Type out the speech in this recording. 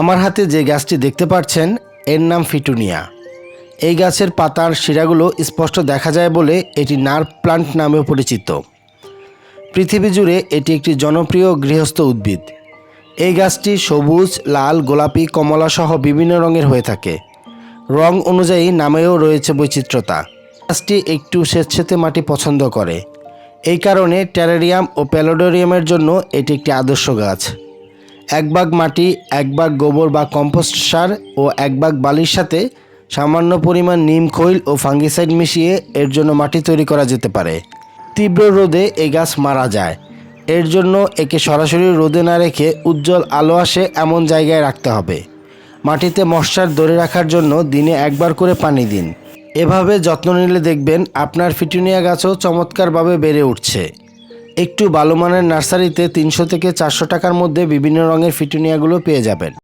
আমার হাতে যে গাছটি দেখতে পাচ্ছেন, এর নাম ফিটুনিয়া। এই গাছের পাতার শিরাগুলো স্পষ্ট দেখা যায় বলে এটি নার্ভ প্লান্ট নামেও পরিচিত। পৃথিবী জুড়ে এটি একটি জনপ্রিয় গৃহস্থ উদ্ভিদ। এই গাছটি সবুজ, লাল, গোলাপি কমলা সহ বিভিন্ন রঙের হয়ে থাকে। রং অনুযায়ী নামেও রয়েছে বৈচিত্র্যতা। গাছটি একটু স্বেচ্ছেতে মাটি পছন্দ করে। এই কারণে টেরারিয়াম ও প্যালোডোরিয়ামের জন্য এটি একটি আদর্শ গাছ। এক ভাগ মাটি, এক ভাগ গোবর বা কম্পোস্ট সার ও এক ভাগ বালির সাথে সামান্য পরিমাণ নিম, খৈল ও ফাঙ্গিসাইড মিশিয়ে এর জন্য মাটি তৈরি করা যেতে পারে। তীব্র রোদে এই গাছ মারা যায়। এর জন্য একে সরাসরি রোদে না রেখে উজ্জ্বল আলো আসে এমন জায়গায় রাখতে হবে। মাটিতে মশার ধরে রাখার জন্য দিনে একবার করে পানি দিন। এভাবে যত্ন নিলে দেখবেন আপনার ফিটুনিয়া গাছও চমৎকারভাবে বেড়ে উঠছে। একটু ভালো মানের নার্সারিতে তিনশো থেকে চারশো টাকার মধ্যে বিভিন্ন রঙের ফিটুনিয়াগুলো পেয়ে যাবেন।